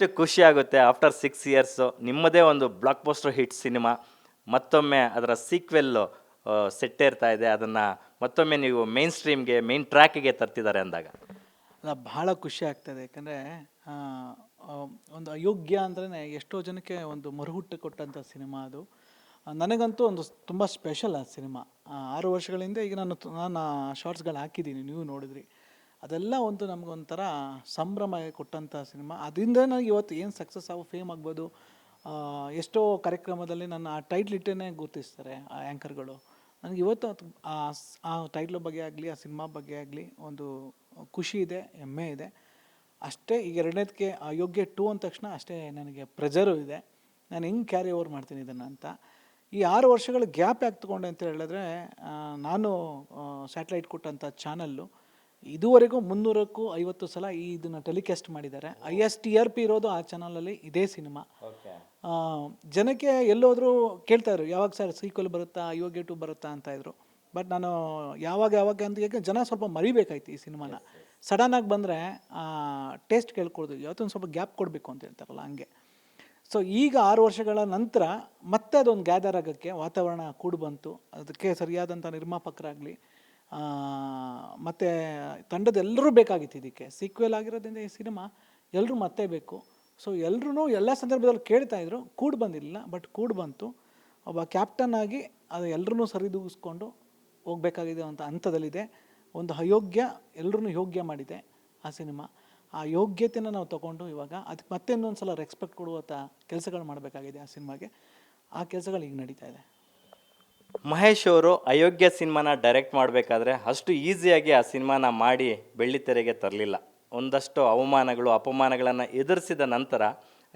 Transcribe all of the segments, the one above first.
ಎಷ್ಟು ಖುಷಿ ಆಗುತ್ತೆ ಆಫ್ಟರ್ ಸಿಕ್ಸ್ ಇಯರ್ಸು ನಿಮ್ಮದೇ ಒಂದು ಬ್ಲಾಕ್ ಪೋಸ್ಟರ್ ಹಿಟ್ ಸಿನಿಮಾ. ಮತ್ತೊಮ್ಮೆ ಅದರ ಸೀಕ್ವೆಲ್ಲು ಸೆಟ್ಟೇರ್ತಾ ಇದೆ. ಅದನ್ನು ಮತ್ತೊಮ್ಮೆ ನೀವು ಮೇನ್ ಸ್ಟ್ರೀಮ್ಗೆ ಮೇನ್ ಟ್ರ್ಯಾಕಿಗೆ ತರ್ತಿದ್ದಾರೆ ಅಂದಾಗ. ಅಲ್ಲ ಭಾಳ ಖುಷಿ ಆಗ್ತದೆ. ಯಾಕಂದರೆ ಒಂದು ಅಯೋಗ್ಯ ಅಂದ್ರೆ ಎಷ್ಟೋ ಜನಕ್ಕೆ ಒಂದು ಮರುಹುಟ್ಟು ಕೊಟ್ಟಂಥ ಸಿನಿಮಾ ಅದು. ನನಗಂತೂ ಒಂದು ತುಂಬ ಸ್ಪೆಷಲ್ ಆ ಸಿನಿಮಾ. ಆರು ವರ್ಷಗಳಿಂದ ಈಗ ನಾನು ನಾನು ಶಾರ್ಟ್ಸ್ಗಳು ಹಾಕಿದ್ದೀನಿ, ನೀವು ನೋಡಿದ್ರಿ. ಅದೆಲ್ಲ ಒಂದು ನಮಗೊಂಥರ ಸಂಭ್ರಮ ಕೊಟ್ಟಂಥ ಸಿನಿಮಾ. ಅದರಿಂದ ನನಗೆ ಇವತ್ತು ಏನು ಸಕ್ಸಸ್ ಆಗೋ ಫೇಮ್ ಆಗ್ಬೋದು ಎಷ್ಟೋ ಕಾರ್ಯಕ್ರಮದಲ್ಲಿ ನನ್ನ ಆ ಟೈಟ್ಲ್ ಇಟ್ಟೇ ಗುರುತಿಸ್ತಾರೆ, ಆ ಆ್ಯಂಕರ್ಗಳು ನನಗೆ ಇವತ್ತು ಆ ಆ ಟೈಟ್ಲ್ ಬಗ್ಗೆ ಆಗಲಿ, ಆ ಸಿನಿಮಾ ಬಗ್ಗೆ ಆಗಲಿ ಒಂದು ಖುಷಿ ಇದೆ, ಹೆಮ್ಮೆ ಇದೆ. ಅಷ್ಟೇ ಈಗ ಎರಡನೇದಕ್ಕೆ ಅಯೋಗ್ಯ ಟೂ ಅಂದ ತಕ್ಷಣ ಅಷ್ಟೇ ನನಗೆ ಪ್ರೆಜರು ಇದೆ. ನಾನು ಹೆಂಗೆ ಕ್ಯಾರಿ ಓವರ್ ಮಾಡ್ತೀನಿ ಇದನ್ನು ಅಂತ. ಈ ಆರು ವರ್ಷಗಳ ಗ್ಯಾಪ್ ಯಾಕೆ ತಗೊಂಡೆ ಅಂತ ಹೇಳಿದ್ರೆ ನಾನು ಸ್ಯಾಟಲೈಟ್ ಕೊಟ್ಟಂಥ ಚಾನಲ್ಲು ಇದುವರೆಗೂ ಮುನ್ನೂರಕ್ಕೂ ಐವತ್ತು ಸಲ ಈ ಇದನ್ನ ಟೆಲಿಕಾಸ್ಟ್ ಮಾಡಿದ್ದಾರೆ. I S T R P ಇರೋದು ಆ ಚಾನಲಲ್ಲಿ ಇದೇ ಸಿನಿಮಾ. ಆ, ಜನಕ್ಕೆ ಎಲ್ಲೋದ್ರೂ ಕೇಳ್ತಾಯಿದ್ರು ಯಾವಾಗ ಸರ್ ಸೀಕ್ವಲ್ ಬರುತ್ತಾ ಯೋಗ್ಯ ಟು ಬರುತ್ತಾ ಅಂತ ಇದ್ರು. ಬಟ್ ನಾನು ಯಾವಾಗ ಯಾವಾಗ ಅಂತ ಯಾಕೆ ಜನ ಸ್ವಲ್ಪ ಮರಿಬೇಕಾಯ್ತು ಈ ಸಿನಿಮಾನ. ಸಡನ್ನಾಗಿ ಬಂದರೆ ಟೇಸ್ಟ್ ಕೇಳ್ಕೊಳ್ದು ಯಾವತ್ತೊಂದು ಸ್ವಲ್ಪ ಗ್ಯಾಪ್ ಕೊಡಬೇಕು ಅಂತ ಹೇಳ್ತಾರಲ್ಲ ಹಂಗೆ. ಸೊ ಈಗ ಆರು ವರ್ಷಗಳ ನಂತರ ಮತ್ತೆ ಅದೊಂದು ಗ್ಯಾದರ್ ಆಗೋಕ್ಕೆ ವಾತಾವರಣ ಕೂಡು ಬಂತು. ಅದಕ್ಕೆ ಸರಿಯಾದಂಥ ನಿರ್ಮಾಪಕರಾಗಲಿ ಮತ್ತು ತಂಡದ ಎಲ್ಲರೂ ಬೇಕಾಗಿತ್ತು ಇದಕ್ಕೆ. ಸೀಕ್ವೆಲ್ ಆಗಿರೋದ್ರಿಂದ ಈ ಸಿನಿಮಾ ಎಲ್ಲರೂ ಮತ್ತೆ ಬೇಕು. ಸೊ ಎಲ್ಲರೂ ಎಲ್ಲ ಸಂದರ್ಭದಲ್ಲಿ ಕೇಳ್ತಾ ಇದ್ರು, ಕೂಡ್ ಬಂದಿರಲಿಲ್ಲ ಬಟ್ ಕೂಡ್ ಬಂತು. ಒಬ್ಬ ಕ್ಯಾಪ್ಟನ್ ಆಗಿ ಅದು ಎಲ್ಲರೂ ಸರಿದೂಗಿಸ್ಕೊಂಡು ಹೋಗ್ಬೇಕಾಗಿದೆ ಅಂತ ಹಂತದಲ್ಲಿದೆ. ಒಂದು ಅಯೋಗ್ಯ ಎಲ್ಲರೂ ಯೋಗ್ಯ ಮಾಡಿದೆ ಆ ಸಿನಿಮಾ. ಆ ಯೋಗ್ಯತೆನ ನಾವು ತಗೊಂಡು ಇವಾಗ ಅದಕ್ಕೆ ಮತ್ತೆ ಇನ್ನೊಂದು ಸಲ ರೆಸ್ಪೆಕ್ಟ್ ಕೊಡುವಂಥ ಕೆಲಸಗಳು ಮಾಡಬೇಕಾಗಿದೆ ಆ ಸಿನಿಮಾಗೆ. ಆ ಕೆಲಸಗಳು ಈಗ ನಡೀತಾ ಇದೆ. ಮಹೇಶ್ ಅವರು ಅಯೋಗ್ಯ ಸಿನಿಮಾನ ಡೈರೆಕ್ಟ್ ಮಾಡಬೇಕಾದ್ರೆ ಅಷ್ಟು ಈಸಿಯಾಗಿ ಆ ಸಿನಿಮಾನ ಮಾಡಿ ಬೆಳ್ಳಿತೆರೆಗೆ ತರಲಿಲ್ಲ. ಒಂದಷ್ಟು ಅವಮಾನಗಳು, ಅಪಮಾನಗಳನ್ನು ಎದುರಿಸಿದ ನಂತರ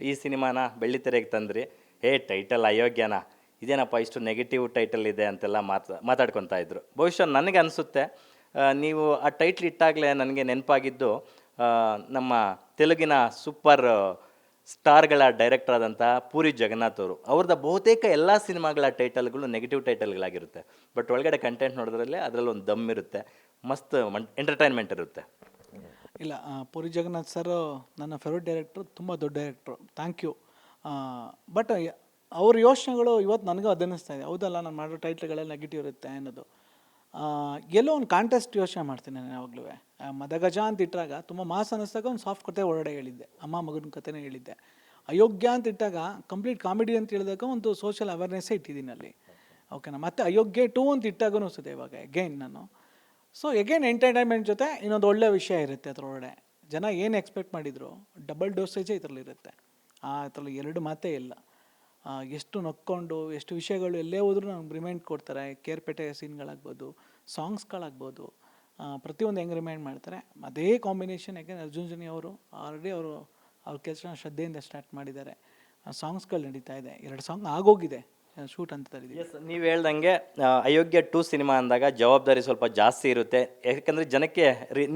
ಈ ಸಿನಿಮಾನ ಬೆಳ್ಳಿತೆರೆಗೆ ತಂದ್ರಿ. ಹೇ ಟೈಟಲ್ ಅಯೋಗ್ಯನ? ಇದೇನಪ್ಪ ಇಷ್ಟು ನೆಗೆಟಿವ್ ಟೈಟಲ್ ಇದೆ ಅಂತೆಲ್ಲ ಮಾತಾ, ಮಾತಾಡ್ಕೊತಾ ಇದ್ರು. ಬಹುಶಃ ನನಗೆ ಅನಿಸುತ್ತೆ ನೀವು ಆ ಟೈಟ್ಲ್ ಇಟ್ಟಾಗಲೇ ನನಗೆ ನೆನಪಾಗಿದ್ದು ನಮ್ಮ ತೆಲುಗಿನ ಸೂಪರ್ ಸ್ಟಾರ್ಗಳ ಡೈರೆಕ್ಟರ್ ಆದಂಥ ಪೂರಿ ಜಗನ್ನಾಥ್ ಅವರು. ಅವ್ರದ್ದು ಬಹುತೇಕ ಎಲ್ಲ ಸಿನಿಮಾಗಳ ಟೈಟಲ್ಗಳು ನೆಗೆಟಿವ್ ಟೈಟಲ್ಗಳಾಗಿರುತ್ತೆ. ಬಟ್ ಒಳಗಡೆ ಕಂಟೆಂಟ್ ನೋಡಿದ್ರಲ್ಲಿ ಅದರಲ್ಲಿ ಒಂದು ದಮ್ ಇರುತ್ತೆ. ಮಸ್ತ್ ಎಂಟರ್ಟೈನ್ಮೆಂಟ್ ಇರುತ್ತೆ. ಇಲ್ಲ ಪೂರಿ ಜಗನ್ನಾಥ್ ಸರ್ ನನ್ನ ಫೇವ್ರೆಟ್ ಡೈರೆಕ್ಟ್ರು ತುಂಬ ದೊಡ್ಡ ಡೈರೆಕ್ಟ್ರು ಥ್ಯಾಂಕ್ ಯು ಬಟ್ ಅವ್ರ ಯೋಚನೆಗಳು ಇವತ್ತು ನನಗೂ ಅದನ್ನಿಸ್ತಾ ಇದೆ. ಹೌದಲ್ಲ, ನಾನು ಮಾಡೋ ಟೈಟ್ಲ್ಗಳೆಲ್ಲ ನೆಗೆಟಿವ್ ಇರುತ್ತೆ ಅನ್ನೋದು. ಎಲ್ಲೋ ಒಂದು ಕಾಂಟೆಸ್ಟ್ ಯೋಚನೆ ಮಾಡ್ತೀನಿ ನಾನು ಯಾವಾಗಲೂ. ಮದಗಜ ಅಂತ ಇಟ್ಟಾಗ ತುಂಬ ಮಾಸ್ ಅನ್ನಿಸ್ದಾಗ ಒಂದು ಸಾಫ್ಟ್ ಕತೆ ಒಳಗಡೆ ಹೇಳಿದ್ದೆ. ಅಮ್ಮ ಮಗನ ಕಥೆನೇ ಹೇಳಿದ್ದೆ. ಅಯೋಗ್ಯ ಅಂತ ಇಟ್ಟಾಗ ಕಂಪ್ಲೀಟ್ ಕಾಮಿಡಿ ಅಂತ ಹೇಳಿದಾಗ ಒಂದು ಸೋಷಿಯಲ್ ಅವೇರ್ನೆಸ್ಸೇ ಇಟ್ಟಿದ್ದೀನಿ ಅಲ್ಲಿ. ಓಕೆನಾ ಮತ್ತು ಅಯೋಗ್ಯ ಟೂ ಅಂತ ಇಟ್ಟಾಗೂ ಅನಿಸುತ್ತೆ ಇವಾಗ ಅಗೈನ್ ನಾನು. ಸೊ ಎಗೇನ್ ಎಂಟರ್ಟೈನ್ಮೆಂಟ್ ಜೊತೆ ಇನ್ನೊಂದು ಒಳ್ಳೆ ವಿಷಯ ಇರುತ್ತೆ ಅದರೊಳಗಡೆ. ಜನ ಏನು ಎಕ್ಸ್ಪೆಕ್ಟ್ ಮಾಡಿದ್ರು? ಡಬಲ್ ಡೋಸೇಜೇ ಇದರಲ್ಲಿರುತ್ತೆ. ಆ ಇದರಲ್ಲಿ ಎರಡು ಮಾತೇ ಇಲ್ಲ. ಎಷ್ಟು ನೊಕ್ಕೊಂಡು, ಎಷ್ಟು ವಿಷಯಗಳು ಎಲ್ಲೇ ಹೋದ್ರೂ ನಮ್ಗೆ ರಿಮೈಂಡ್ ಕೊಡ್ತಾರೆ. ಕೇರ್ಪೇಟೆ ಸೀನ್ಗಳಾಗ್ಬೋದು ಸಾಂಗ್ಸ್ಗಳಾಗ್ಬೋದು ಪ್ರತಿಯೊಂದು ಹೆಂಗೆ ರಿಮೈಂಡ್ ಮಾಡ್ತಾರೆ. ಅದೇ ಕಾಂಬಿನೇಷನ್ ಯಾಕೆಂದರೆ ಅರ್ಜುನ್ ಜನಿ ಅವರು ಆಲ್ರೆಡಿ ಅವರು ಅವ್ರ ಕೆಲಸ ಶ್ರದ್ಧೆಯಿಂದ ಸ್ಟಾರ್ಟ್ ಮಾಡಿದ್ದಾರೆ. ಸಾಂಗ್ಸ್ಗಳು ನಡೀತಾ ಇದೆ. ಎರಡು ಸಾಂಗ್ ಆಗೋಗಿದೆ. ಶೂಟ್ ಅಂತ ಎಸ್ ನೀವು ಹೇಳ್ದಂಗೆ ಅಯೋಗ್ಯ ಟು ಸಿನಿಮಾ ಅಂದಾಗ ಜವಾಬ್ದಾರಿ ಸ್ವಲ್ಪ ಜಾಸ್ತಿ ಇರುತ್ತೆ. ಯಾಕಂದರೆ ಜನಕ್ಕೆ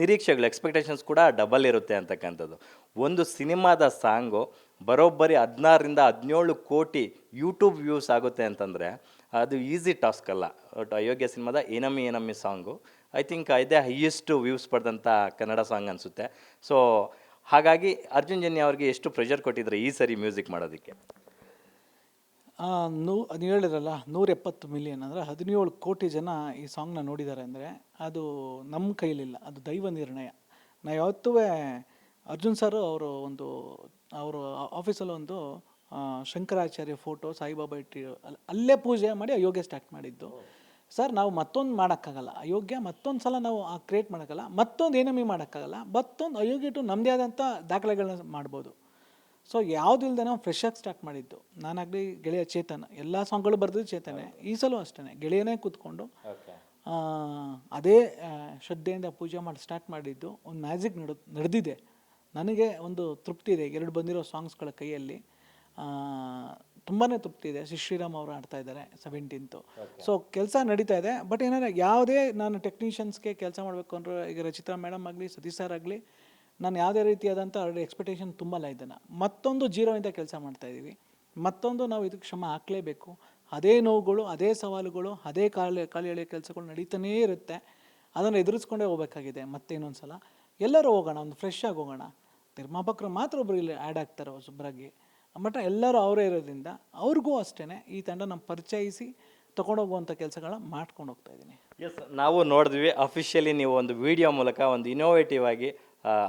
ನಿರೀಕ್ಷೆಗಳು ಎಕ್ಸ್ಪೆಕ್ಟೇಷನ್ಸ್ ಕೂಡ ಡಬಲ್ ಇರುತ್ತೆ ಅಂತಕ್ಕಂಥದ್ದು. ಒಂದು ಸಿನಿಮಾದ ಸಾಂಗು ಬರೋಬ್ಬರಿ ಹದಿನಾರರಿಂದ ಹದಿನೇಳು ಕೋಟಿ ಯೂಟ್ಯೂಬ್ ವ್ಯೂಸ್ ಆಗುತ್ತೆ ಅಂತಂದರೆ, ಅದು ಈಸಿ ಟಾಸ್ಕ್ ಅಲ್ಲ. ಬಟ್ ಅಯೋಗ್ಯ ಸಿನಿಮಾದ ಏನಮ್ಮಿ ಏನಮ್ಮಿ ಸಾಂಗು. ಐ ಥಿಂಕ್ ಇದೇ ಹೈಯೆಸ್ಟ್ ವ್ಯೂಸ್ ಪಡೆದಂಥ ಕನ್ನಡ ಸಾಂಗ್ ಅನಿಸುತ್ತೆ. ಸೊ ಹಾಗಾಗಿ ಅರ್ಜುನ್ ಜನ್ಯ ಅವ್ರಿಗೆ ಎಷ್ಟು ಪ್ರೆಷರ್ ಕೊಟ್ಟಿದ್ರು ಈ ಸರಿ ಮ್ಯೂಸಿಕ್ ಮಾಡೋದಕ್ಕೆ? ನೂ ಅದು ಹೇಳಿದ್ರಲ್ಲ, ನೂರೆಪ್ಪತ್ತು ಮಿಲಿಯನ್ ಅಂದರೆ ಹದಿನೇಳು ಕೋಟಿ ಜನ ಈ ಸಾಂಗ್ನ ನೋಡಿದ್ದಾರೆ ಅಂದರೆ ಅದು ನಮ್ಮ ಕೈಲಿಲ್ಲ, ಅದು ದೈವ ನಿರ್ಣಯ. ನಾ ಯಾವತ್ತೂ ಅರ್ಜುನ್ ಸರ್ ಅವರು ಒಂದು, ಅವರು ಆಫೀಸಲ್ಲಿ ಒಂದು ಶಂಕರಾಚಾರ್ಯ ಫೋಟೋ ಸಾಯಿಬಾಬಾ ಇಟ್ಟಿ ಅಲ್- ಅಲ್ಲೇ ಪೂಜೆ ಮಾಡಿ ಅಯೋಗ್ಯ ಸ್ಟಾರ್ಟ್ ಮಾಡಿದ್ದು. ಸರ್ ನಾವು ಮತ್ತೊಂದು ಮಾಡೋಕ್ಕಾಗಲ್ಲ. ಅಯೋಗ್ಯ ಮತ್ತೊಂದು ಸಲ ನಾವು ಕ್ರಿಯೇಟ್ ಮಾಡೋಕ್ಕಲ್ಲ ಮತ್ತೊಂದು ಏನಮಿ ಮಾಡೋಕ್ಕಾಗಲ್ಲ, ಮತ್ತೊಂದು ಅಯೋಗ್ಯ ಟು ನಮ್ಮದೇ ಆದಂಥ ದಾಖಲೆಗಳನ್ನ ಮಾಡ್ಬೋದು. ಸೊ ಯಾವುದಿಲ್ಲದೆ ನಾವು ಫ್ರೆಶ್ ಆಗಿ ಸ್ಟಾರ್ಟ್ ಮಾಡಿದ್ದು. ನಾನಾಗಲಿ ಗೆಳೆಯ ಚೇತನ ಎಲ್ಲ ಸಾಂಗ್ಗಳು ಬರೆದಿದ್ದು ಚೇತನೆ ಈ ಸಲ ಅಷ್ಟೇ ಗೆಳೆಯನೇ ಕೂತ್ಕೊಂಡು ಅದೇ ಶ್ರದ್ಧೆಯಿಂದ ಪೂಜೆ ಮಾಡಿ ಸ್ಟಾರ್ಟ್ ಮಾಡಿದ್ದು. ಒಂದು ಮ್ಯಾಜಿಕ್ ನಡೆ ನಡೆದಿದೆ. ನನಗೆ ಒಂದು ತೃಪ್ತಿ ಇದೆ. ಎರಡು ಬಂದಿರೋ ಸಾಂಗ್ಸ್ಗಳ ಕೈಯಲ್ಲಿ ತುಂಬಾ ತೃಪ್ತಿ ಇದೆ. ಶ್ರೀ ಶ್ರೀರಾಮ್ ಅವರು ಆಡ್ತಾ ಇದ್ದಾರೆ ಸೆವೆಂಟೀನ್ತು ಸೊ ಕೆಲಸ ನಡೀತಾ ಇದೆ. ಬಟ್ ಏನಾರ ಯಾವುದೇ ನಾನು ಟೆಕ್ನಿಷಿಯನ್ಸ್ಗೆ ಕೆಲಸ ಮಾಡಬೇಕು ಅಂದ್ರೆ ಈಗ ರಚಿತಾ ಮೇಡಮ್ ಆಗಲಿ ಸತೀಶ್ ಸರ್ ಆಗಲಿ ನಾನು ಯಾವುದೇ ರೀತಿಯಾದಂಥ ಎಕ್ಸ್ಪೆಕ್ಟೇಷನ್ ತುಂಬಲ್ಲ ಇದನ್ನು. ಮತ್ತೊಂದು ಜೀರೋಯಿಂದ ಕೆಲಸ ಮಾಡ್ತಾ ಇದ್ದೀವಿ ಮತ್ತೊಂದು ನಾವು ಇದಕ್ಕೆ ಶ್ರಮ ಹಾಕಲೇಬೇಕು. ಅದೇ ನೋವುಗಳು, ಅದೇ ಸವಾಲುಗಳು, ಅದೇ ಕಾಲ ಕಾಲಿ ಎಳೆಯೋ ಕೆಲಸಗಳು ನಡೀತಾನೇ ಇರುತ್ತೆ. ಅದನ್ನು ಎದುರಿಸ್ಕೊಂಡೇ ಹೋಗಬೇಕಾಗಿದೆ. ಮತ್ತೆ ಇನ್ನೊಂದು ಸಲ ಎಲ್ಲರೂ ಹೋಗೋಣ, ಒಂದು ಫ್ರೆಶ್ ಆಗಿ ಹೋಗೋಣ. ನಿರ್ಮಾಪಕರು ಮಾತ್ರ ಒಬ್ರು ಇಲ್ಲಿ ಆ್ಯಡ್ ಆಗ್ತಾರೆ ಹೊಸಬ್ರಾಗಿ ಬಟ್ ಎಲ್ಲರೂ ಅವರೇ ಇರೋದ್ರಿಂದ ಅವ್ರಿಗೂ ಅಷ್ಟೇ ಈ ತಂಡ ನಮ್ಮ ಪರಿಚಯಿಸಿ ತೊಗೊಂಡೋಗುವಂಥ ಕೆಲಸಗಳನ್ನ ಮಾಡ್ಕೊಂಡು ಹೋಗ್ತಾ ಇದ್ದೀನಿ ಎಸ್ ನಾವು ನೋಡಿದ್ವಿ. ಅಫಿಷಿಯಲಿ ನೀವು ಒಂದು ವಿಡಿಯೋ ಮೂಲಕ ಒಂದು ಇನೋವೇಟಿವ್ ಆಗಿ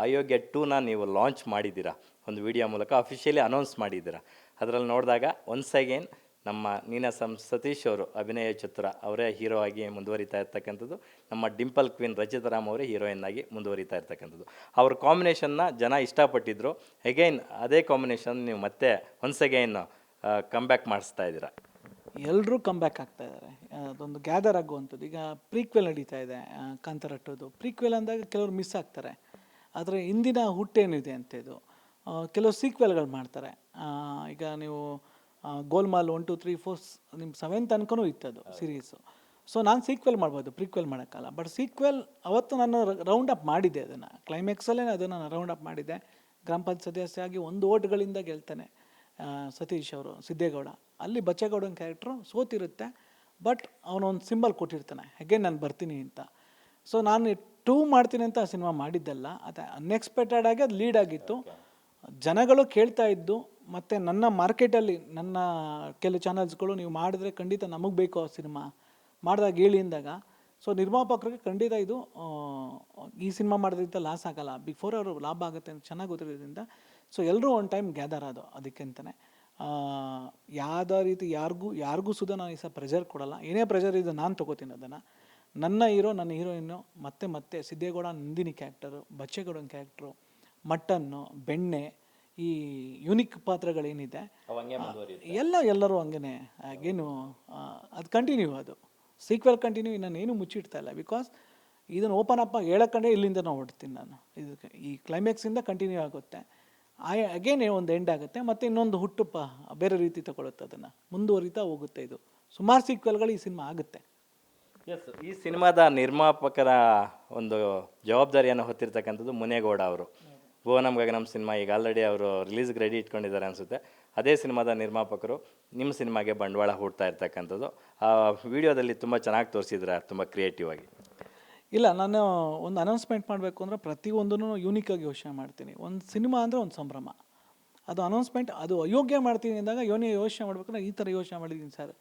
ಅಯೋಗ್ಯ ಟೂನ ನೀವು ಲಾಂಚ್ ಮಾಡಿದ್ದೀರಾ? ಒಂದು ವಿಡಿಯೋ ಮೂಲಕ ಅಫಿಷಿಯಲಿ ಅನೌನ್ಸ್ ಮಾಡಿದ್ದೀರಾ? ಅದರಲ್ಲಿ ನೋಡಿದಾಗ ಒನ್ಸ್ ಅಗೇನ್ ನಮ್ಮ ನೀನಾಸಂ ಸತೀಶ್ ಅವರು, ಅಭಿನಯ ಚಿತ್ರ ಅವರೇ ಹೀರೋ ಆಗಿ ಮುಂದುವರಿತಾ ಇರ್ತಕ್ಕಂಥದ್ದು. ನಮ್ಮ ಡಿಂಪಲ್ ಕ್ವೀನ್ ರಚಿತಾರಾಮ್ ಅವರೇ ಹೀರೋಯಿನ್ ಆಗಿ ಮುಂದುವರಿತಾ ಇರ್ತಕ್ಕಂಥದ್ದು. ಅವ್ರ ಕಾಂಬಿನೇಷನ್ನ ಜನ ಇಷ್ಟಪಟ್ಟಿದ್ರು. ಅಗೈನ್ ಅದೇ ಕಾಂಬಿನೇಷನ್ ನೀವು ಮತ್ತೆ ಒನ್ಸ್ ಅಗೈನ್ ಕಮ್ಬ್ಯಾಕ್ ಮಾಡಿಸ್ತಾ ಇದ್ದೀರಾ. ಎಲ್ಲರೂ ಕಮ್ ಬ್ಯಾಕ್ ಆಗ್ತಾ ಇದ್ದಾರೆ. ಅದೊಂದು ಗ್ಯಾದರ್ ಆಗುವಂಥದ್ದು. ಈಗ ಪ್ರೀಕ್ವೆಲ್ ನಡೀತಾ ಇದೆ ಕಾಂತರಟ್ಟೋದು ಕಾಂತಾರ ಪ್ರೀಕ್ವೆಲ್ ಅಂದಾಗ ಕೆಲವರು ಮಿಸ್ ಆಗ್ತಾರೆ. ಆದರೆ ಇಂದಿನ ಹುಟ್ಟೇನಿದೆ ಇದು ಕೆಲವು ಸೀಕ್ವೆಲ್ಗಳು ಮಾಡ್ತಾರೆ. ಈಗ ನೀವು Golmaal one two three four ನಿಮ್ಮ ಸೆವೆನ್ ತನಕನೂ ಅದು ಸೀರೀಸು ಸೊ ನಾನು ಸೀಕ್ವೆಲ್ ಮಾಡ್ಬೋದು ಪ್ರೀಕ್ವೆಲ್ ಮಾಡೋಕ್ಕಲ್ಲ. ಬಟ್ ಸೀಕ್ವೆಲ್ ಅವತ್ತು ನಾನು ರೌಂಡ್ ಅಪ್ ಮಾಡಿದ್ದೆ ಅದನ್ನು. ಕ್ಲೈಮ್ಯಾಕ್ಸಲ್ಲೇ ಅದನ್ನು ನಾನು ರೌಂಡ್ ಅಪ್ ಮಾಡಿದ್ದೆ. ಗ್ರಾಮ ಪಂಚಾಯತ್ ಸದಸ್ಯ ಆಗಿ ಒಂದು ಓಟ್ಗಳಿಂದ ಗೆಲ್ತಾನೆ ಸತೀಶ್ ಅವರು, ಸಿದ್ದೇಗೌಡ. ಅಲ್ಲಿ ಬಚ್ಚೇಗೌಡನ ಕ್ಯಾರೆಕ್ಟ್ರು ಸೋತಿರುತ್ತೆ ಬಟ್ ಅವನೊಂದು ಸಿಂಬಲ್ ಕೊಟ್ಟಿರ್ತಾನೆ. ಹೇಗೆ ನಾನು ಬರ್ತೀನಿ ಅಂತ. ಸೊ ನಾನು ಟೂ ಮಾಡ್ತೀನಿ ಅಂತ ಆ ಸಿನಿಮಾ ಮಾಡಿದ್ದಲ್ಲ ಅದು ಅನ್ಎಕ್ಸ್ಪೆಕ್ಟೆಡ್ ಆಗಿ ಅದು ಲೀಡ್ ಆಗಿತ್ತು. ಜನಗಳು ಕೇಳ್ತಾ ಇದ್ದು ಮತ್ತು ನನ್ನ ಮಾರ್ಕೆಟಲ್ಲಿ ನನ್ನ ಕೆಲವು ಚಾನಲ್ಸ್ಗಳು ನೀವು ಮಾಡಿದ್ರೆ ಖಂಡಿತ ನಮಗೆ ಬೇಕು ಆ ಸಿನಿಮಾ ಮಾಡಿದಾಗ ಹೇಳಿ ಅಂದಾಗ. ಸೊ ನಿರ್ಮಾಪಕರಿಗೆ ಖಂಡಿತ ಇದು ಈ ಸಿನಿಮಾ ಮಾಡೋದ್ರಿಂದ ಲಾಸ್ ಆಗಲ್ಲ. ಬಿಫೋರ್ ಅವರು ಲಾಭ ಆಗುತ್ತೆ ಅಂತ ಚೆನ್ನಾಗಿ ಗೊತ್ತಿರೋದ್ರಿಂದ. ಸೊ ಎಲ್ಲರೂ ಒನ್ ಟೈಮ್ ಗ್ಯಾದರ್ ಆದೋ ಅದಕ್ಕಂತಲೇ ಯಾವುದೋ ರೀತಿ ಯಾರಿಗೂ ಯಾರಿಗೂ ಸುದ ನಾನು ಈ ಸಹ ಪ್ರೆಷರ್ ಕೊಡಲ್ಲ. ಏನೇ ಪ್ರೆಷರ್ ಇದೆ ನಾನು ತೊಗೋತೀನಿ ಅದನ್ನು. ನನ್ನ ಹೀರೋ ನನ್ನ ಹೀರೋಯಿನ್ನು ಮತ್ತೆ ಮತ್ತೆ ಸಿದ್ದೇಗೌಡ ನಂದಿನಿ ಕ್ಯಾರೆಕ್ಟರು ಬಚ್ಚೇಗೌಡನ ಕ್ಯಾರೆಕ್ಟ್ರು ಮಟನ್ನು ಬೆಣ್ಣೆ ಈ ಯುನಿಕ್ ಪಾತ್ರಗಳೇನಿದೆ. ಎಲ್ಲ ಎಲ್ಲರೂ ಹಂಗೇ ಆಗೇನು ಅದು ಕಂಟಿನ್ಯೂ ಅದು. ಸೀಕ್ವೆಲ್ ಕಂಟಿನ್ಯೂ ನಾನೇನು ಮುಚ್ಚಿಡ್ತಾ ಇಲ್ಲ. ಬಿಕಾಸ್ ಇದನ್ನು ಓಪನ್ ಅಪ್ ಹೇಳಕ್ಕಂಡೆ ಇಲ್ಲಿಂದ ನಾವು ಹೊಡ್ತೀನಿ ನಾನು. ಇದಕ್ಕೆ ಈ ಕ್ಲೈಮ್ಯಾಕ್ಸಿಂದ ಕಂಟಿನ್ಯೂ ಆಗುತ್ತೆ. ಆ ಅಗೇನ್ ಒಂದು ಎಂಡ್ ಆಗುತ್ತೆ. ಮತ್ತು ಇನ್ನೊಂದು ಹುಟ್ಟುಪ್ಪ ಬೇರೆ ರೀತಿ ತಗೊಳುತ್ತೆ ಅದನ್ನು. ಮುಂದುವರಿತಾ ಹೋಗುತ್ತೆ ಇದು. ಸುಮಾರು ಸೀಕ್ವೆಲ್ಗಳು ಈ ಸಿನಿಮಾ ಆಗುತ್ತೆ. ಈ ಸಿನಿಮಾದ ನಿರ್ಮಾಪಕರ ಒಂದು ಜವಾಬ್ದಾರಿಯನ್ನು ಹೊತ್ತಿರ್ತಕ್ಕಂಥದ್ದು ಮುನೇಗೌಡ ಅವರು. ಭುವನಂ ಗಗನಂ ಸಿನಿಮಾ ಈಗ ಆಲ್ರೆಡಿ ಅವರು ರಿಲೀಸ್ಗೆ ರೆಡಿ ಇಟ್ಕೊಂಡಿದ್ದಾರೆ ಅನಿಸುತ್ತೆ. ಅದೇ ಸಿನಿಮಾದ ನಿರ್ಮಾಪಕರು ನಿಮ್ಮ ಸಿನಿಮಾಗೆ ಬಂಡವಾಳ ಹೂಡ್ತಾ ಇರ್ತಕ್ಕಂಥದ್ದು. ಆ ವಿಡಿಯೋದಲ್ಲಿ ತುಂಬ ಚೆನ್ನಾಗಿ ತೋರಿಸಿದ್ರೆ ತುಂಬ ಕ್ರಿಯೇಟಿವ್ ಆಗಿ. ಇಲ್ಲ, ನಾನು ಒಂದು ಅನೌನ್ಸ್ಮೆಂಟ್ ಮಾಡಬೇಕು ಅಂದರೆ ಪ್ರತಿಯೊಂದನ್ನು ಆಗಿ ಯೋಚನೆ ಮಾಡ್ತೀನಿ. ಒಂದು ಸಿನಿಮಾ ಅಂದರೆ ಒಂದು ಸಂಭ್ರಮ. ಅದು ಅನೌನ್ಸ್ಮೆಂಟ್ ಅದು ಅಯೋಗ್ಯ ಮಾಡ್ತೀನಿ ಅಂದಾಗ ಯೋನಿ ಯೋಚನೆ ಮಾಡಬೇಕಂದ್ರೆ ಈ ಥರ ಯೋಚನೆ ಮಾಡಿದ್ದೀನಿ ಸರ್.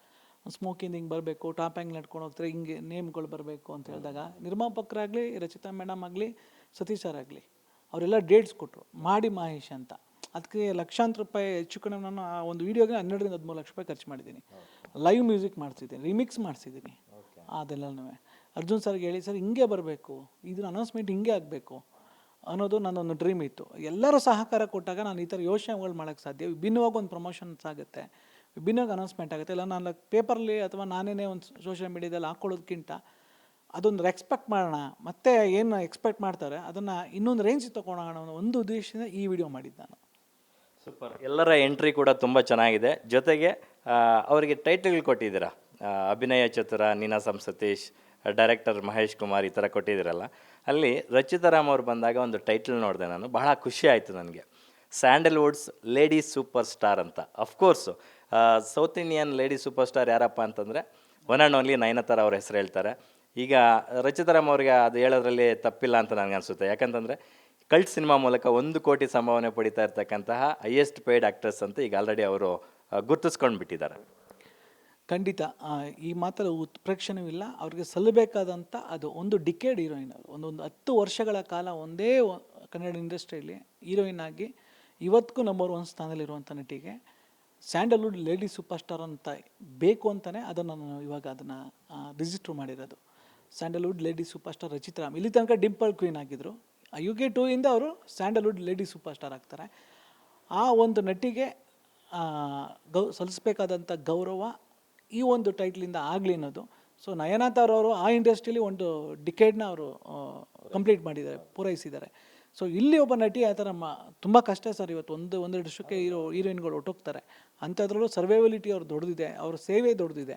ಸ್ಮೋಕಿಂಗ್ ಹಿಂಗೆ ಬರಬೇಕು ಟಾಪ್ ಹ್ಯಾಂಗ್ ನಡ್ಕೊಂಡು ಹೋಗ್ತಾರೆ ಹಿಂಗೆ ನೇಮ್ಗಳು ಬರಬೇಕು ಅಂತ ಹೇಳಿದಾಗ ನಿರ್ಮಾಪಕರಾಗಲಿ ರಚಿತಾ ಮೇಡಮ್ ಆಗಲಿ ಸತೀಶ್ ಸರ್ ಆಗಲಿ ಅವರೆಲ್ಲ ಡೇಟ್ಸ್ ಕೊಟ್ಟರು ಮಾಡಿ ಮಹೇಶ್ ಅಂತ. ಅದಕ್ಕೆ ಲಕ್ಷಾಂತರ ರೂಪಾಯಿ ಹೆಚ್ಚು ಕಡಿಮೆ ನಾನು ಆ ಒಂದು ವೀಡಿಯೋಗೆ ಹನ್ನೆರಡರಿಂದ ಹದಿಮೂರು ಲಕ್ಷ ರೂಪಾಯಿ ಖರ್ಚು ಮಾಡಿದ್ದೀನಿ. ಲೈವ್ ಮ್ಯೂಸಿಕ್ ಮಾಡಿಸಿದ್ದೀನಿ ರಿಮಿಕ್ಸ್ ಮಾಡಿಸಿದ್ದೀನಿ. ಅದೆಲ್ಲನೂ. ಅರ್ಜುನ್ ಸರ್ಗೆ ಹೇಳಿ ಸರ್ ಹಿಂಗೆ ಬರಬೇಕು ಇದನ್ನ ಅನೌನ್ಸ್ಮೆಂಟ್ ಹಿಂಗೆ ಆಗಬೇಕು ಅನ್ನೋದು ನನ್ನೊಂದು ಡ್ರೀಮ್ ಇತ್ತು. ಎಲ್ಲರೂ ಸಹಕಾರ ಕೊಟ್ಟಾಗ ನಾನು ಈ ಥರ ಯೋಚನೆಗಳು ಮಾಡೋಕ್ಕೆ ಸಾಧ್ಯ ವಿಭಿನ್ನವಾಗಿ ಒಂದು ಪ್ರಮೋಷನ್ಸ್ ಆಗುತ್ತೆ ವಿಭಿನ್ನವಾಗಿ ಅನೌನ್ಸ್ಮೆಂಟ್ ಆಗುತ್ತೆ. ಇಲ್ಲ, ನಾನು ಪೇಪರಲ್ಲಿ ಅಥವಾ ನಾನೇ ಒಂದು ಸೋಷಿಯಲ್ ಮೀಡಿಯಾದಲ್ಲಿ ಹಾಕ್ಕೊಳ್ಳೋದಕ್ಕಿಂತ ಅದೊಂದು ಎಕ್ಸ್ಪೆಕ್ಟ್ ಮಾಡೋಣ. ಮತ್ತೆ ಏನು ಎಕ್ಸ್ಪೆಕ್ಟ್ ಮಾಡ್ತಾರೆ, ಅದನ್ನು ಇನ್ನೊಂದು ರೇಂಜ್ ತೊಗೊಳೋಣ ಅನ್ನೋ ಒಂದು ಉದ್ದೇಶದಿಂದ ಈ ವಿಡಿಯೋ ಮಾಡಿದ್ದು ನಾನು. ಸೂಪರ್ ಎಲ್ಲರ ಎಂಟ್ರಿ ಕೂಡ ತುಂಬ ಚೆನ್ನಾಗಿದೆ. ಜೊತೆಗೆ ಅವರಿಗೆ ಟೈಟಲ್ ಕೊಟ್ಟಿದ್ದೀರಾ? ಅಭಿನಯ ಚತುರ ನೀನಾಸಂ ಸತೀಶ್ ಡೈರೆಕ್ಟರ್ ಮಹೇಶ್ ಕುಮಾರ್ ಈ ಥರ ಕೊಟ್ಟಿದ್ದೀರಲ್ಲ. ಅಲ್ಲಿ ರಚಿತಾರಾಮ್ ಅವ್ರು ಬಂದಾಗ ಒಂದು ಟೈಟಲ್ ನೋಡಿದೆ ನಾನು. ಬಹಳ ಖುಷಿ ಆಯಿತು ನನಗೆ. ಸ್ಯಾಂಡಲ್ವುಡ್ಸ್ ಲೇಡೀಸ್ ಸೂಪರ್ ಸ್ಟಾರ್ ಅಂತ of course south Indian lady super star ಯಾರಪ್ಪ ಅಂತಂದರೆ ಒನ್ ಆ್ಯಂಡ್ ಓನ್ಲಿ ನಯನತಾರ ಅವ್ರ ಹೆಸರು ಹೇಳ್ತಾರೆ. ಈಗ ರಚಿತಾರಾಮ್ ಅವ್ರಿಗೆ ಅದು ಹೇಳೋದ್ರಲ್ಲಿ ತಪ್ಪಿಲ್ಲ ಅಂತ ನನಗೆ ಅನಿಸುತ್ತೆ. ಯಾಕಂತಂದರೆ ಕಲ್ಟ್ ಸಿನಿಮಾ ಮೂಲಕ ಒಂದು ಕೋಟಿ ಸಂಭಾವನೆ ಪಡಿತಾ ಇರ್ತಕ್ಕಂತಹ ಹೈಯೆಸ್ಟ್ ಪೇಯ್ಡ್ ಆ್ಯಕ್ಟ್ರೆಸ್ ಅಂತ ಈಗ ಆಲ್ರೆಡಿ ಅವರು ಗುರ್ತಿಸ್ಕೊಂಡು ಬಿಟ್ಟಿದ್ದಾರೆ ಖಂಡಿತ. ಈ ಮಾತ್ರ ಉತ್ಪ್ರೇಕ್ಷಣವಿಲ್ಲ ಅವ್ರಿಗೆ ಸಲ್ಲಬೇಕಾದಂಥ ಅದು ಒಂದು ಡಿಕೇಡ್ ಹೀರೋಯಿನ್ ಅವರು ಒಂದೊಂದು ಹತ್ತು ವರ್ಷಗಳ ಕಾಲ ಒಂದೇ ಕನ್ನಡ ಇಂಡಸ್ಟ್ರಿಯಲ್ಲಿ ಹೀರೋಯಿನ್ ಆಗಿ ಇವತ್ತಿಗೂ ನಂಬರ್ ಒನ್ ಸ್ಥಾನದಲ್ಲಿರುವಂಥ ನಟಿಗೆ. ಸ್ಯಾಂಡಲ್ವುಡ್ ಲೇಡಿ ಸೂಪರ್ ಸ್ಟಾರ್ ಅಂತ ಬೇಕು ಅಂತಲೇ ಅದನ್ನು ನಾನು ಇವಾಗ ಅದನ್ನು ರಿಜಿಸ್ಟರ್ ಮಾಡಿರೋದು. Sandalwood lady super star Rachita Ram ಇಲ್ಲಿ ತನಕ ಡಿಂಪಲ್ ಕ್ವೀನ್ ಆಗಿದ್ದರು ಯು ಕೆ ಟೂ ಇಂದ ಅವರು ಸ್ಯಾಂಡಲ್ವುಡ್ ಲೇಡಿ ಸೂಪರ್ ಸ್ಟಾರ್ ಆಗ್ತಾರೆ. ಆ ಒಂದು ನಟಿಗೆ ಗೌ ಸಲ್ಲಿಸಬೇಕಾದಂಥ ಗೌರವ ಈ ಒಂದು ಟೈಟ್ಲಿಂದ ಆಗಲಿ ಅನ್ನೋದು. ಸೊ ನಯನಾಥ್ ಅವರು ಆ ಇಂಡಸ್ಟ್ರಿಲಿ ಒಂದು ಡಿಕೇಡ್ನ ಅವರು ಕಂಪ್ಲೀಟ್ ಮಾಡಿದ್ದಾರೆ, ಪೂರೈಸಿದ್ದಾರೆ. ಸೊ ಇಲ್ಲಿ ಒಬ್ಬ ನಟಿ ಆ ಥರ ಮಾ ತುಂಬ ಕಷ್ಟ ಸರ್ ಇವತ್ತು. ಒಂದು, ಒಂದೆರಡು ವರ್ಷಕ್ಕೆ ಹೀರೋ, ಹೀರೋಯಿನ್ಗಳು ಹೊಟ್ಟೋಗ್ತಾರೆ ಅಂಥದ್ರಲ್ಲೂ ಸರ್ವೈವಲಿಟಿ ಅವ್ರು ದೊಡ್ಡದಿದೆ. ಅವ್ರ ಸೇವೆ ದೊಡ್ಡದಿದೆ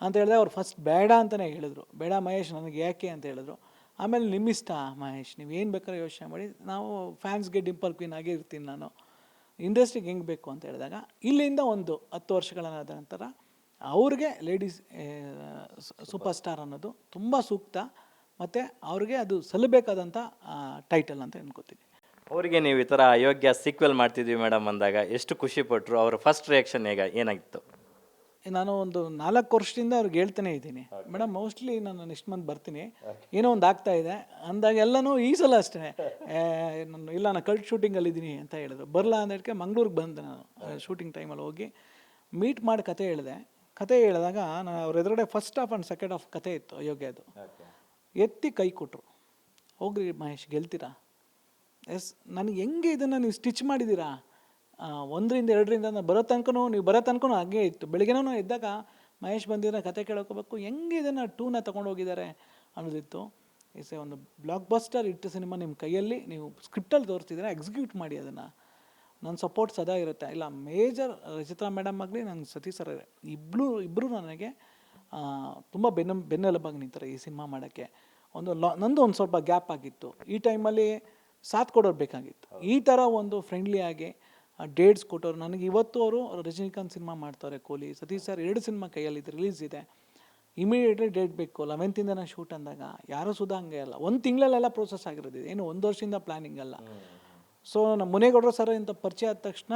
ಅಂತ ಹೇಳಿದ್ರೆ ಅವ್ರು ಫಸ್ಟ್ ಬೇಡ ಅಂತಲೇ ಹೇಳಿದ್ರು. ಬೇಡ ಮಹೇಶ್, ನನಗೆ ಯಾಕೆ ಅಂತ ಹೇಳಿದ್ರು. ಆಮೇಲೆ ನಿಮ್ಮಿಷ್ಟ ಮಹೇಶ್, ನೀವು ಏನು ಬೇಕಾದ್ರೆ ಯೋಚನೆ ಮಾಡಿ. ನಾವು ಫ್ಯಾನ್ಸ್ಗೆ ಡಿಂಪಲ್ ಕ್ವೀನ್ ಆಗೇ ಇರ್ತೀನಿ ನಾನು. ಇಂಡಸ್ಟ್ರಿಗೆ ಹೆಂಗೆ ಬೇಕು ಅಂತ ಹೇಳಿದಾಗ, ಇಲ್ಲಿಂದ ಒಂದು ಹತ್ತು ವರ್ಷಗಳನ್ನಾದ ನಂತರ ಅವ್ರಿಗೆ ಲೇಡೀಸ್ ಸೂಪರ್ ಸ್ಟಾರ್ ಅನ್ನೋದು ತುಂಬ ಸೂಕ್ತ. ಮತ್ತು ಅವ್ರಿಗೆ ಅದು ಸಲ್ಲಬೇಕಾದಂಥ ಟೈಟಲ್ ಅಂತ ಅನ್ಕೋತೀನಿ. ಅವರಿಗೆ ನೀವು ಈ ಥರ ಅಯೋಗ್ಯ ಸೀಕ್ವೆಲ್ ಮಾಡ್ತಿದ್ವಿ ಮೇಡಮ್ ಅಂದಾಗ ಎಷ್ಟು ಖುಷಿ ಪಟ್ಟರು ಅವ್ರ ಫಸ್ಟ್ ರಿಯಾಕ್ಷನ್ ಈಗ ಏನಾಗಿತ್ತು? ನಾನು ಒಂದು ನಾಲ್ಕು ವರ್ಷದಿಂದ ಅವ್ರಿಗೆ ಹೇಳ್ತಾನೆ ಇದ್ದೀನಿ. ಮೇಡಮ್ ಮೋಸ್ಟ್ಲಿ ನಾನು ನೆಕ್ಸ್ಟ್ ಮಂತ್ ಬರ್ತೀನಿ. ಏನೋ ಒಂದು ಆಗ್ತಾ ಇದೆ. ಅಂದಾಗ ಎಲ್ಲನೂ ಈ ಸಲ ಅಷ್ಟೇ. ನಾನು ಇಲ್ಲ ನಾನು ಕಲ್ಟ್ ಶೂಟಿಂಗಲ್ಲಿ ಇದ್ದೀನಿ ಅಂತ ಹೇಳಿದ್ರು. ಬರಲ್ಲ ಅಂದಕ್ಕೆ ಮಂಗ್ಳೂರಿಗೆ ಬಂದೆ ನಾನು ಶೂಟಿಂಗ್ ಟೈಮಲ್ಲಿ ಹೋಗಿ. ಮೀಟ್ ಮಾಡಿ ಕತೆ ಹೇಳಿದೆ. ಕತೆ ಹೇಳಿದಾಗ ನಾನು ಅವ್ರ ಎದುರುಗಡೆ first half and second half ಕತೆ ಇತ್ತು ಅಯೋಗ್ಯದು. ಎತ್ತಿ ಕೈ ಕೊಟ್ಟರು ಹೋಗ್ರಿ ಮಹೇಶ್, ಗೆಲ್ತೀರಾ? ಎಸ್, ನನಗೆ ಹೆಂಗೆ ಇದನ್ನು ನೀವು ಸ್ಟಿಚ್ ಮಾಡಿದ್ದೀರಾ ಒಂದರಿಂದ ಎರಡರಿಂದ ನಾನು ಬರೋ ತನಕನೂ, ನೀವು ಬರೋ ತನಕನೂ ಹಾಗೆ ಇತ್ತು. ಬೆಳಗ್ಗೆನೂ ಇದ್ದಾಗ ಮಹೇಶ್ ಬಂದಿದ್ದ ಕತೆ ಕೇಳೋಕೋಬೇಕು, ಹೆಂಗೆ ಇದನ್ನು ಟೂನ ತೊಗೊಂಡು ಹೋಗಿದ್ದಾರೆ ಅನ್ನೋದಿತ್ತು. ಇಸ್ ಒಂದು ಬ್ಲಾಕ್ ಬಸ್ಟರ್ ಇಟ್ಟು ಸಿನಿಮಾ ನಿಮ್ಮ ಕೈಯಲ್ಲಿ, ನೀವು ಸ್ಕ್ರಿಪ್ಟಲ್ಲಿ ತೋರಿಸ್ತಿದ್ದೀರಾ ಎಕ್ಸಿಕ್ಯೂಟ್ ಮಾಡಿ ಅದನ್ನು. ನನ್ನ ಸಪೋರ್ಟ್ ಸದಾ ಇರುತ್ತೆ. ಇಲ್ಲ ಮೇಜರ್ ರಚಿತ್ರಾ ಮೇಡಮ್ ಆಗಲಿ ನನ್ನ ಸತೀಶ್ ಸರ್ ಇಬ್ಬರು ಇಬ್ಬರು ನನಗೆ ತುಂಬ ಬೆನ್ನ ಬೆನ್ನೆಲುಬಾಗಿ ನಿಂತಾರೆ ಈ ಸಿನಿಮಾ ಮಾಡೋಕ್ಕೆ. ಒಂದು ಲಾ ನಂದು ಒಂದು ಸ್ವಲ್ಪ ಗ್ಯಾಪ್ ಆಗಿತ್ತು. ಈ ಟೈಮಲ್ಲಿ ಸಾಥ್ ಕೊಡೋರು ಬೇಕಾಗಿತ್ತು. ಈ ಥರ ಒಂದು ಫ್ರೆಂಡ್ಲಿ ಆಗಿ ಡೇಟ್ಸ್ ಕೊಟ್ಟವ್ರು. ನನಗೆ ಇವತ್ತು ಅವರು ರಜನಿಕಾಂತ್ ಸಿನಿಮಾ ಮಾಡ್ತಾರೆ ಕೊಹ್ಲಿ. ಸತೀಶ್ ಸರ್ ಎರಡು ಸಿನಿಮಾ ಕೈಯಲ್ಲಿ ರಿಲೀಸ್ ಇದೆ. ಇಮಿಡಿಯೇಟ್ಲಿ ಡೇಟ್ ಬೇಕು. ಲೆವೆಂತಿಂದ ಶೂಟ್ ಅಂದಾಗ ಯಾರೂ ಸುಧಾ ಹಂಗೆ ಅಲ್ಲ. ಒಂದು ತಿಂಗಳಲ್ಲೆಲ್ಲ ಪ್ರೋಸೆಸ್ ಆಗಿರೋದು. ಏನು ಒಂದು ವರ್ಷದಿಂದ ಪ್ಲ್ಯಾನಿಂಗ್ ಅಲ್ಲ. ಸೊ ನಮ್ಮ ಮುನೇಗೌಡರು ಸರ್ ಇಂಥ ಪರಿಚಯ ಆದ ತಕ್ಷಣ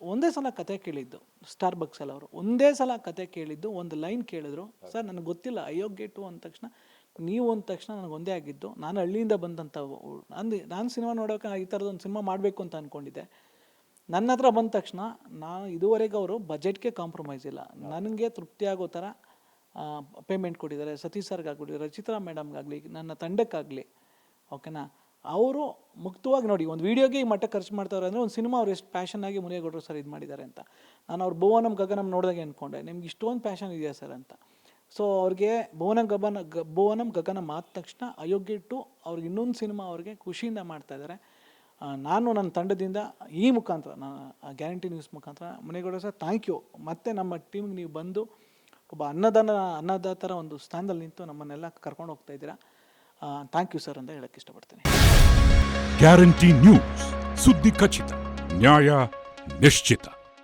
ಒಂದೇ ಸಲ ಕತೆ ಕೇಳಿದ್ದು ಸ್ಟಾರ್ ಬಕ್ಸಲ್ಲಿ ಅವರು. ಒಂದೇ ಸಲ ಕತೆ ಕೇಳಿದ್ದು, ಒಂದು ಲೈನ್ ಕೇಳಿದ್ರು, ಸರ್, ನನಗೆ ಗೊತ್ತಿಲ್ಲ, ಅಯೋಗ್ಯ ಟು ಅಂದ ತಕ್ಷಣ, ನೀವು ಅಂದ ತಕ್ಷಣ ನನಗೆ ಒಂದೇ ಆಗಿದ್ದು, ನಾನು ಹಳ್ಳಿಯಿಂದ ಬಂದಂಥ ನಾನು ನಾನು ಸಿನಿಮಾ ನೋಡೋಕೆ ಈ ಥರದೊಂದು ಸಿನಿಮಾ ಮಾಡಬೇಕು ಅಂತ ಅಂದ್ಕೊಂಡಿದ್ದೆ ನನ್ನ ಹತ್ರ ಬಂದ ತಕ್ಷಣ, ನಾನು ಇದುವರೆಗೆ ಅವರು ಬಜೆಟ್ಗೆ ಕಾಂಪ್ರಮೈಸ್ ಇಲ್ಲ. ನನಗೆ ತೃಪ್ತಿ ಆಗೋ ಥರ ಪೇಮೆಂಟ್ ಕೊಟ್ಟಿದ್ದಾರೆ, ಸತೀಶ್ ಸರ್ಗಾಗ್ಬಿಟ್ಟಿದ್ದಾರೆ ರಚಿತ್ರಾ ಮೇಡಮ್ಗಾಗಲಿ ನನ್ನ ತಂಡಕ್ಕಾಗಲಿ. ಓಕೆನಾ ಅವರು ಮುಕ್ತವಾಗಿ ನೋಡಿ, ಒಂದು ವೀಡಿಯೋಗೆ ಈ ಮಟ್ಟ ಖರ್ಚು ಮಾಡ್ತಾರೆ ಅಂದರೆ ಒಂದು ಸಿನಿಮಾ ಅವ್ರು ಎಷ್ಟು ಪ್ಯಾಷನ್ ಆಗಿ ಮುನಿಯಗೌಡರು ಸರ್ ಇದು ಮಾಡಿದ್ದಾರೆ ಅಂತ. ನಾನು ಅವ್ರು ಭುವನಂ ಗಗನಂ ನೋಡಿದಾಗ ಅಂದ್ಕೊಂಡೆ ನಿಮ್ಗೆ ಇಷ್ಟೊಂದು ಪ್ಯಾಷನ್ ಇದೆಯಾ ಸರ್ ಅಂತ. ಸೊ ಅವ್ರಿಗೆ ಭುವನ ಗಬನ, ಗ, ಭುವನಂ ಗಗನ ಆದ ತಕ್ಷಣ ಅಯೋಗ್ಯ ಇಟ್ಟು ಅವ್ರಿಗೆ ಇನ್ನೊಂದು ಸಿನಿಮಾ ಅವ್ರಿಗೆ ಖುಷಿಯಿಂದ ಮಾಡ್ತಾ ಇದ್ದಾರೆ ನಾನು ನನ್ನ ತಂಡದಿಂದ ಈ ಮುಖಾಂತರ ನಾನು ಗ್ಯಾರಂಟಿ ನ್ಯೂಸ್ ಮುಖಾಂತರ ಮುನಿಗೌಡ ಸರ್ ಥ್ಯಾಂಕ್ ಯು ಮತ್ತೆ ನಮ್ಮ ಟೀಮ್ಗೆ ನೀವು ಬಂದು ಒಬ್ಬ ಅನ್ನದಾನ, ಅನ್ನದಾತರ ಒಂದು ಸ್ಥಾನದಲ್ಲಿ ನಿಂತು ನಮ್ಮನ್ನೆಲ್ಲ ಕರ್ಕೊಂಡು ಹೋಗ್ತಾ ಇದ್ದೀರಾ. ಥ್ಯಾಂಕ್ ಯು ಸರ್ ಅಂತ ಹೇಳಕ್ಕೆ ಇಷ್ಟಪಡ್ತೇನೆ. ಗ್ಯಾರಂಟಿ ನ್ಯೂಸ್ ಸುದ್ದಿ ಖಚಿತ ನ್ಯಾಯ ನಿಶ್ಚಿತ.